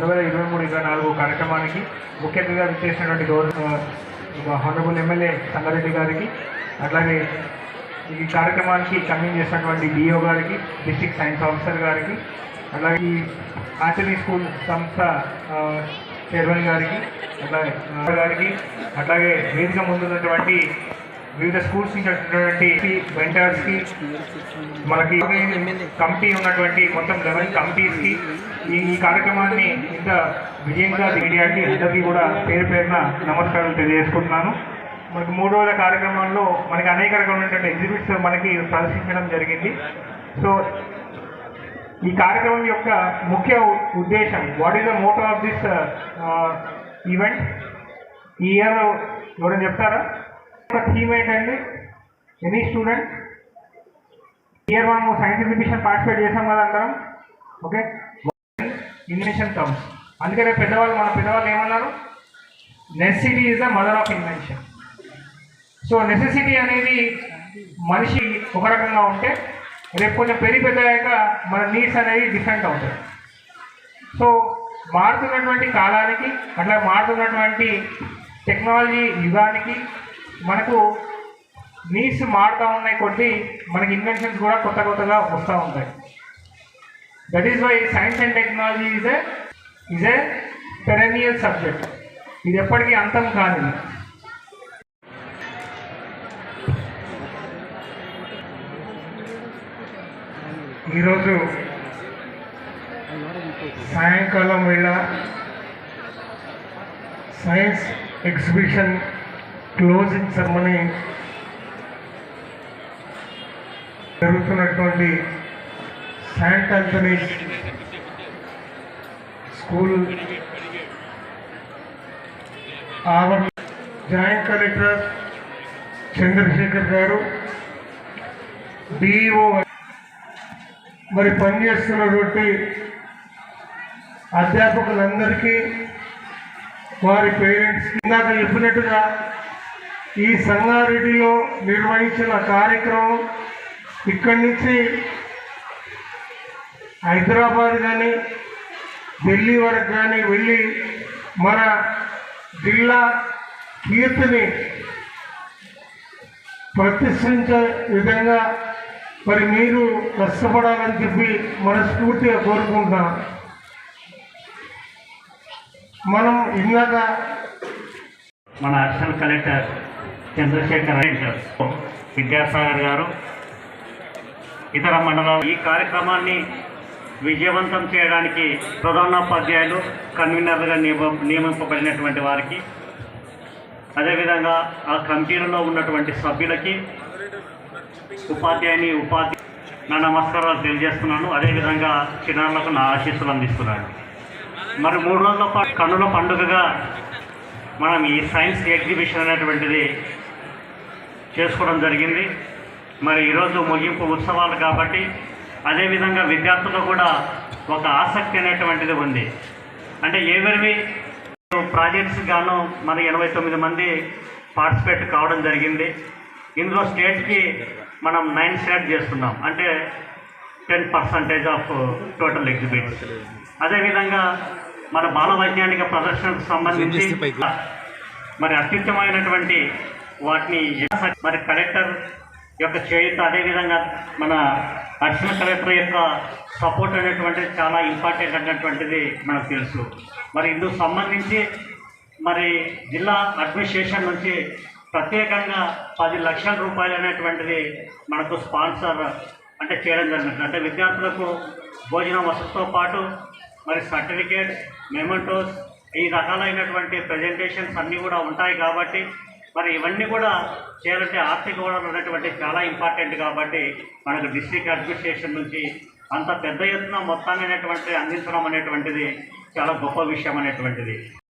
రెండు వేల ఇరవై మూడు ఇరవై నాలుగు కార్యక్రమానికి ముఖ్య అతిథిగా విచ్చేసినటువంటి గవర్నర్ హానరబుల్ ఎమ్మెల్యే సంగారెడ్డి గారికి అట్లాగే ఈ కార్యక్రమానికి కన్వీన్ చేసినటువంటి డిఓ గారికి డిస్టిక్ సైన్స్ ఆఫీసర్ గారికి అలాగే ఆచరీ స్కూల్ సంస్థ చైర్మన్ గారికి అట్లాగే గారికి అట్లాగే వేదిక ముందున్నటువంటి వివిధ స్కూల్స్ నుంచి వచ్చినటువంటి వెంటర్స్కి మనకి కమిటీ ఉన్నటువంటి మొత్తం లెవెన్ కమిటీస్కి ఈ ఈ కార్యక్రమాన్ని ఇంత విజయంగా మీడియాకి అందరికీ కూడా పేరు పేరున నమస్కారాలు తెలియజేసుకుంటున్నాను. మనకి మూడు రోజుల కార్యక్రమంలో మనకి అనేక రకమైనటువంటి ఎగ్జిబిట్స్ మనకి ప్రదర్శించడం జరిగింది. సో ఈ కార్యక్రమం యొక్క ముఖ్య ఉద్దేశం what is the motto of this event ఈ ఇయర్ ఎవరైనా చెప్తారా? థీమ్ ఏంటండి? ఎనీ స్టూడెంట్ ఇయర్ మనము సైన్స్ ఎగ్జిబిషన్ పార్టిసిపేట్ చేసాం కదా అందరం. ఓకే ఇన్వెన్షన్ టర్మ్స్ అందుకనే పెద్దవాళ్ళు మన పెద్దవాళ్ళు ఏమన్నారు? Necessity is the mother of invention so necessity అనేది మనిషి ఒక రకంగా ఉంటే రేపు కొంచెం పెరిగి పెద్దయ్యాక మన నీడ్స్ అనేవి డిఫరెంట్ అవుతాయి. సో మారుతున్నటువంటి కాలానికి అట్లా మారుతున్నటువంటి టెక్నాలజీ యుగానికి మనకు నీడ్స్ మారుతూ ఉన్నాయి కొద్దీ మనకి ఇన్వెన్షన్స్ కూడా కొత్త కొత్తగా వస్తూ ఉంటాయి. That is why science and technology is a is a perennial subject ఇది ఎప్పటికీ అంతం కాదు. ఈరోజు సాయంకాలం వేళ సైన్స్ ఎగ్జిబిషన్ క్లోజింగ్ సెరమనీ జరుగుతున్నటువంటి శాంట్ ఆంథనీ స్కూల్ ఆవరణ joint collector Chandrasekhar garu DEO మరి పనిచేస్తున్నటువంటి అధ్యాపకులందరికీ వారి పేరెంట్స్ ఇందాక చెప్పినట్టుగా ఈ సంగారెడ్డిలో నిర్వహించిన కార్యక్రమం ఇక్కడి నుంచి హైదరాబాద్ కానీ ఢిల్లీ వరకు కానీ వెళ్ళి మన జిల్లా కీర్తిని ప్రతిష్ఠించే విధంగా మరి మీరు కష్టపడాలని చెప్పి మనస్ఫూర్తిగా కోరుకుంటున్నాం. మనం ఇందాక మన అడిషనల్ కలెక్టర్ చంద్రశేఖర్ రెడ్డి విద్యాసాగర్ గారు ఇతర మండలాలు ఈ కార్యక్రమాన్ని విజయవంతం చేయడానికి ప్రధానోపాధ్యాయులు కన్వీనర్లుగా నియమ నియమింపబడినటువంటి వారికి అదేవిధంగా ఆ కమిటీలలో ఉన్నటువంటి సభ్యులకి ఉపాధ్యాయుని ఉపాధి నా నమస్కారాలు తెలియజేస్తున్నాను. అదేవిధంగా చిన్నారులకు నా ఆశీస్సులు అందిస్తున్నాను. మరి మూడు రోజుల పాటు కన్నుల పండుగగా మనం ఈ సైన్స్ ఎగ్జిబిషన్ అనేటువంటిది చేసుకోవడం జరిగింది. మరి ఈరోజు ముగింపు ఉత్సవాలు కాబట్టి అదేవిధంగా విద్యార్థులు కూడా ఒక ఆసక్తి అనేటువంటిది ఉంది. అంటే ఎవరివి ప్రాజెక్ట్స్ గాను మన ఎనభై తొమ్మిది మంది పార్టిసిపేట్ కావడం జరిగింది. ఇందులో స్టేట్కి మనం నైన్ సెలెక్ట్ చేస్తున్నాం. అంటే ten percentage of total exhibits. అదేవిధంగా మన బాల వైజ్ఞానిక ప్రదర్శనకు సంబంధించి మరి అత్యుత్తమైనటువంటి వాటిని మరి కలెక్టర్ యొక్క చేయుత అదేవిధంగా మన అడిషనల్ కలెక్టర్ యొక్క సపోర్ట్ అనేటువంటిది చాలా ఇంపార్టెంట్ అనేటువంటిది మనకు తెలుసు. మరి ఇందుకు సంబంధించి మరి జిల్లా అడ్మినిస్ట్రేషన్ నుంచి ప్రత్యేకంగా పది లక్షల రూపాయలు అనేటువంటిది మనకు స్పాన్సర్ అంటే చేయడం జరిగింది. అంటే విద్యార్థులకు భోజనం వసతితో పాటు మరి సర్టిఫికేట్ మెమెంటోస్ ఈ రకాలైనటువంటి ప్రజెంటేషన్స్ అన్నీ కూడా ఉంటాయి కాబట్టి మరి ఇవన్నీ కూడా చేయాలంటే ఆర్థిక వనరులు అనేటువంటి చాలా ఇంపార్టెంట్ కాబట్టి మనకు డిస్ట్రిక్ట్ అడ్మినిస్ట్రేషన్ నుంచి అంత పెద్ద ఎత్తున మొత్తాన్ని అనేటువంటి అందించడం అనేటువంటిది చాలా గొప్ప విషయం అనేటువంటిది.